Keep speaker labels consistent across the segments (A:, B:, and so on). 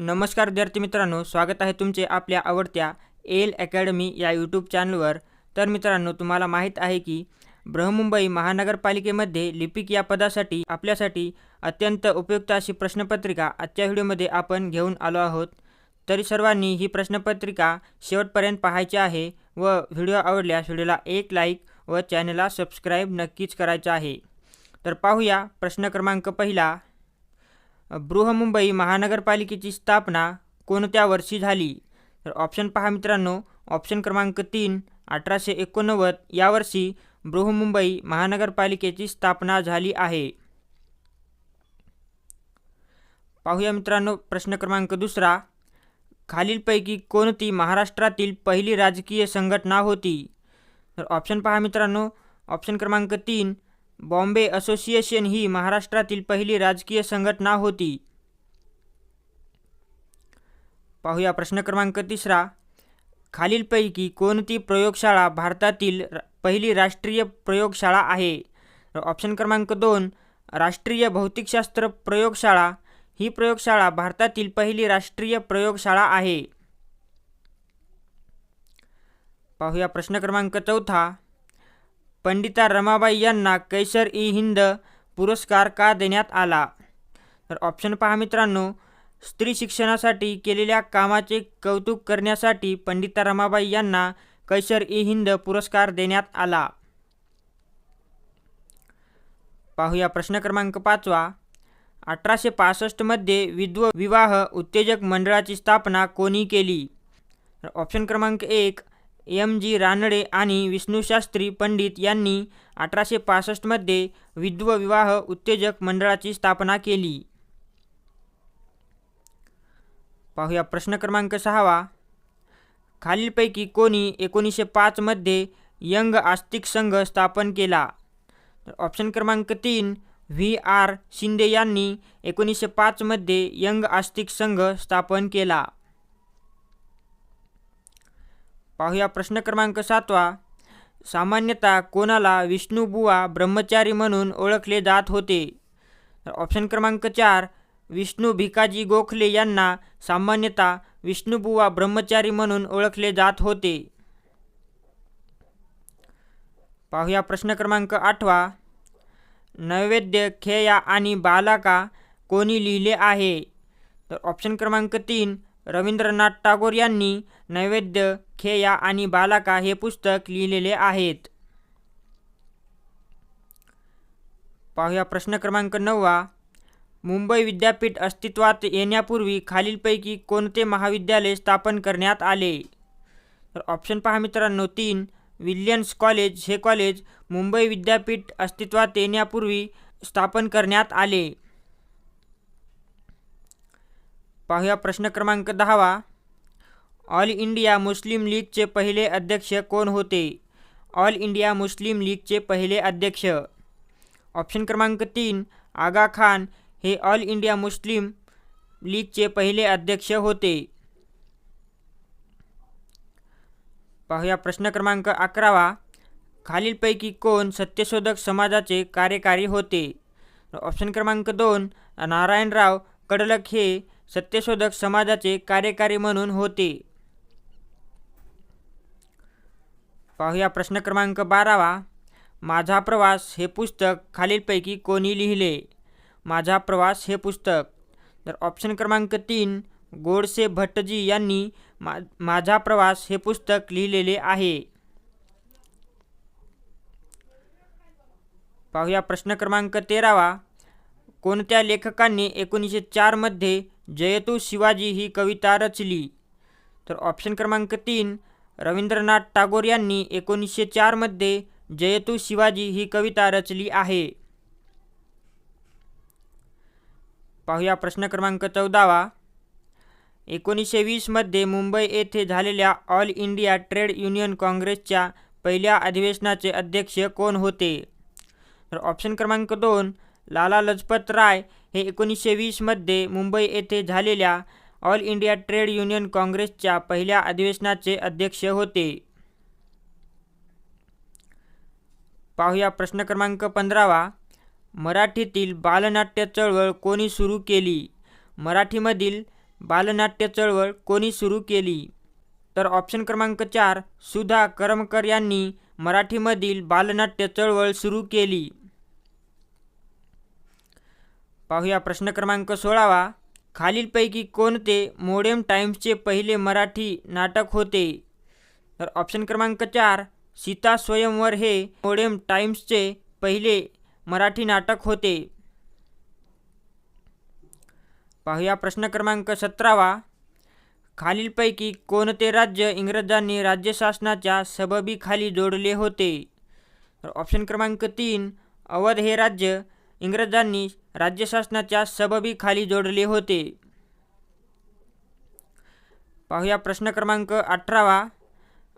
A: नमस्कार विद्यार्थी मित्रांनो स्वागत आहे तुमचे आपल्या आवडत्या एल अकॅडमी या यूट्यूब चॅनलवर तर मित्रांनो तुम्हाला माहीत आहे की बृहमुंबई महानगरपालिकेमध्ये लिपिक या पदासाठी आपल्यासाठी अत्यंत उपयुक्त अशी प्रश्नपत्रिका आजच्या व्हिडिओमध्ये आपण घेऊन आलो आहोत. तरी सर्वांनी ही प्रश्नपत्रिका शेवटपर्यंत पाहायची आहे व व्हिडिओ आवडल्यास व्हिडिओला एक लाईक व चॅनलला सबस्क्राईब नक्कीच करायचं आहे. तर पाहूया प्रश्न क्रमांक पहिला. बृहमुंबई महानगरपालिकेची स्थापना कोणत्या वर्षी झाली? तर ऑप्शन पहा मित्रांनो. ऑप्शन क्रमांक तीन अठराशे एकोणनव्वद. या वर्षी बृहमुंबई महानगरपालिकेची स्थापना झाली आहे. पाहूया मित्रांनो प्रश्न क्रमांक दुसरा. खालीलपैकी कोणती महाराष्ट्रातील पहिली राजकीय संघटना होती? तर ऑप्शन पहा मित्रांनो. ऑप्शन क्रमांक तीन बॉम्बे असोसिएशन ही महाराष्ट्रातील पहिली राजकीय संघटना होती. पाहूया प्रश्न क्रमांक तिसरा. खालीलपैकी कोणती प्रयोगशाळा भारतातील पहिली राष्ट्रीय प्रयोगशाळा आहे? ऑप्शन क्रमांक दोन राष्ट्रीय भौतिकशास्त्र प्रयोगशाळा. ही प्रयोगशाळा भारतातील पहिली राष्ट्रीय प्रयोगशाळा आहे. पाहूया प्रश्न क्रमांक चौथा. पंडिता रमाबाई यांना कैसर ई हिंद पुरस्कार का देण्यात आला? तर ऑप्शन पहा मित्रांनो. स्त्री शिक्षणासाठी केलेल्या कामाचे कौतुक करण्यासाठी पंडिता रमाबाई यांना कैसर ई हिंद पुरस्कार देण्यात आला. पाहूया प्रश्न क्रमांक पाचवा. अठराशे पासष्टमध्ये विधव विवाह उत्तेजक मंडळाची स्थापना कोणी केली? ऑप्शन क्रमांक एक एम जी रानडे आणि विष्णूशास्त्री पंडित यांनी अठराशे पासष्टमध्ये विधव विवाह उत्तेजक मंडळाची स्थापना केली. पाहूया प्रश्न क्रमांक सहावा. खालीलपैकी कोणी एकोणीसशे पाचमध्ये यंग आस्तिक संघ स्थापन केला? तर ऑप्शन क्रमांक तीन व्ही आर शिंदे यांनी एकोणीसशे पाचमध्ये यंग आस्तिक संघ स्थापन केला. पाहूया प्रश्न क्रमांक सातवा. सामान्यतः कोणाला विष्णुबुवा ब्रह्मचारी म्हणून ओळखले जात होते? ऑप्शन क्रमांक चार विष्णू भिकाजी गोखले यांना सामान्यतः विष्णुबुवा ब्रह्मचारी म्हणून ओळखले जात होते. पाहूया प्रश्न क्रमांक आठवा. नैवेद्य खेया आणि बालाका कोणी लिहिले आहे? तर ऑप्शन क्रमांक तीन रवींद्रनाथ टागोर यांनी नैवेद्य खेया आणि बालाका हे पुस्तक लिहिलेले आहेत. पाहूया प्रश्न क्रमांक नववा. मुंबई विद्यापीठ अस्तित्वात येण्यापूर्वी खालीलपैकी कोणते महाविद्यालय स्थापन करण्यात आले? तर ऑप्शन पहा मित्रांनो तीन. विल्यन्स कॉलेज हे कॉलेज मुंबई विद्यापीठ अस्तित्वात येण्यापूर्वी स्थापन करण्यात आले. पाहूया प्रश्न क्रमांक दहावा. ऑल इंडिया मुस्लिम लीगचे पहिले अध्यक्ष कोण होते? ऑल इंडिया मुस्लिम लीगचे पहिले अध्यक्ष. ऑप्शन क्रमांक तीन आगा खान हे ऑल इंडिया मुस्लिम लीगचे पहिले अध्यक्ष होते. पाहूया प्रश्न क्रमांक अकरावा. खालीलपैकी कोण सत्यशोधक समाजाचे कार्यकारी होते? ऑप्शन क्रमांक दोन नारायणराव कडलक हे सत्यशोधक समाजाचे कार्यकारी म्हणून होते. पाहूया प्रश्न क्रमांक बारावा. माझा प्रवास हे पुस्तक खालीलपैकी कोणी लिहिले? माझा प्रवास हे पुस्तक. तर ऑप्शन क्रमांक तीन गोडसे भट्टजी यांनी मा माझा प्रवास हे पुस्तक लिहिलेले आहे. पाहूया प्रश्न क्रमांक तेरावा. कोणत्या लेखकांनी एकोणीसशे चारमध्ये जयतू शिवाजी ही कविता रचली? तर ऑप्शन क्रमांक तीन रवींद्रनाथ टागोर यांनी एकोणीसशे चारमध्ये जयतू शिवाजी ही कविता रचली आहे. पाहूया प्रश्न क्रमांक चौदावा. एकोणीसशे वीसमध्ये मुंबई येथे झालेल्या ऑल इंडिया ट्रेड युनियन काँग्रेसच्या पहिल्या अधिवेशनाचे अध्यक्ष कोण होते? तर ऑप्शन क्रमांक दोन लाला लजपत राय हे एकोणीसशे वीसमध्ये मुंबई येथे झालेल्या ऑल इंडिया ट्रेड युनियन काँग्रेसच्या पहिल्या अधिवेशनाचे अध्यक्ष होते. पाहूया प्रश्न क्रमांक पंधरावा. मराठीतील बालनाट्य चळवळ कोणी सुरू केली? मराठीमधील बालनाट्य चळवळ कोणी सुरू केली? तर ऑप्शन क्रमांक चार सुधा करमकर यांनी मराठीमधील बालनाट्य चळवळ सुरू केली. पाहूया प्रश्न क्रमांक सोळावा. खालीलपैकी कोणते मोडेम टाइम्सचे पहिले मराठी नाटक होते? तर ऑप्शन क्रमांक चार सीता स्वयंवर हे मोडेम टाइम्सचे पहिले मराठी नाटक होते. पाहूया प्रश्न क्रमांक सतरावा. खालीलपैकी कोणते राज्य इंग्रजांनी राज्यशासनाच्या सबबीखाली जोडले होते? तर ऑप्शन क्रमांक तीन अवध हे राज्य इंग्रजांनी राज्यशासनाच्या सबबीखाली जोडले होते. पाहूया प्रश्न क्रमांक अठरावा.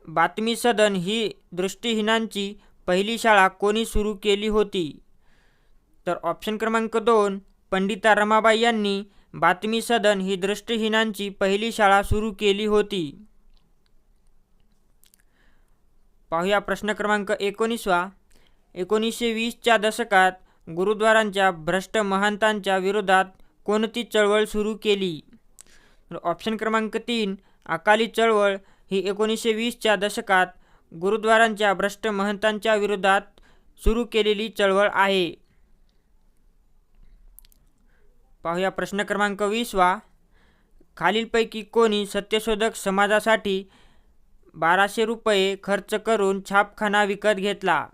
A: बातमी सदन ही दृष्टिहीनांची पहिली शाळा कोणी सुरू केली होती? तर ऑप्शन क्रमांक दोन पंडिता रमाबाई यांनी बातमी सदन ही दृष्टिहीनांची पहिली शाळा सुरू केली होती. पाहूया प्रश्न क्रमांक एकोणीसवा. एकोणीसशे वीसच्या दशकात गुरुद्वारांच्या भ्रष्ट महंतांच्या विरोधात कोणती चळवळ सुरू केली? ऑप्शन क्रमांक तीन अकाली चळवळ ही एकोणीसशे वीसच्या दशकात गुरुद्वारांच्या भ्रष्ट महंतांच्या विरोधात सुरू केलेली चळवळ आहे. पाहूया प्रश्न क्रमांक वीसवा. खालीलपैकी कोणी सत्यशोधक समाजासाठी बाराशे रुपये खर्च करून छापखाना विकत घेतला?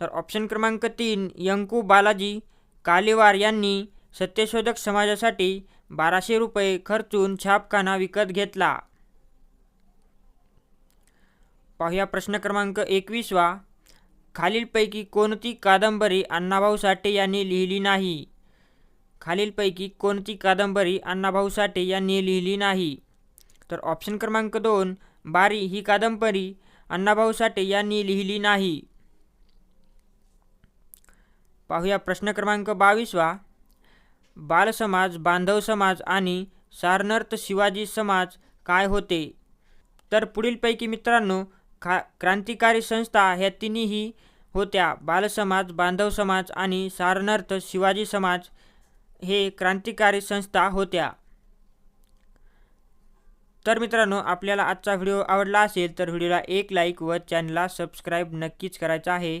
A: तर ऑप्शन क्रमांक तीन यंकू बालाजी कालेवार यांनी सत्यशोधक समाजासाठी बाराशे रुपये खर्चून छापखाना विकत घेतला. पाहूया प्रश्न क्रमांक एकवीसवा. खालीलपैकी कोणती कादंबरी अण्णाभाऊ साठे यांनी लिहिली नाही? खालीलपैकी कोणती कादंबरी अण्णाभाऊ साठे यांनी लिहिली नाही? तर ऑप्शन क्रमांक दोन बारी ही कादंबरी अण्णाभाऊ साठे यांनी लिहिली नाही. पाहूया प्रश्न क्रमांक बावीसवा बालसमाज बांधव समाज आणि सारनर्थ शिवाजी समाज काय होते? तर पुढीलपैकी मित्रांनो खा क्रांतिकारी संस्था ह्या तिन्हीही होत्या. बालसमाज बांधव समाज आणि सारनर्थ शिवाजी समाज हे क्रांतिकारी संस्था होत्या. तर मित्रांनो आपल्याला आजचा व्हिडिओ आवडला असेल तर व्हिडिओला एक लाईक व चॅनलला सबस्क्राईब नक्कीच करायचं आहे.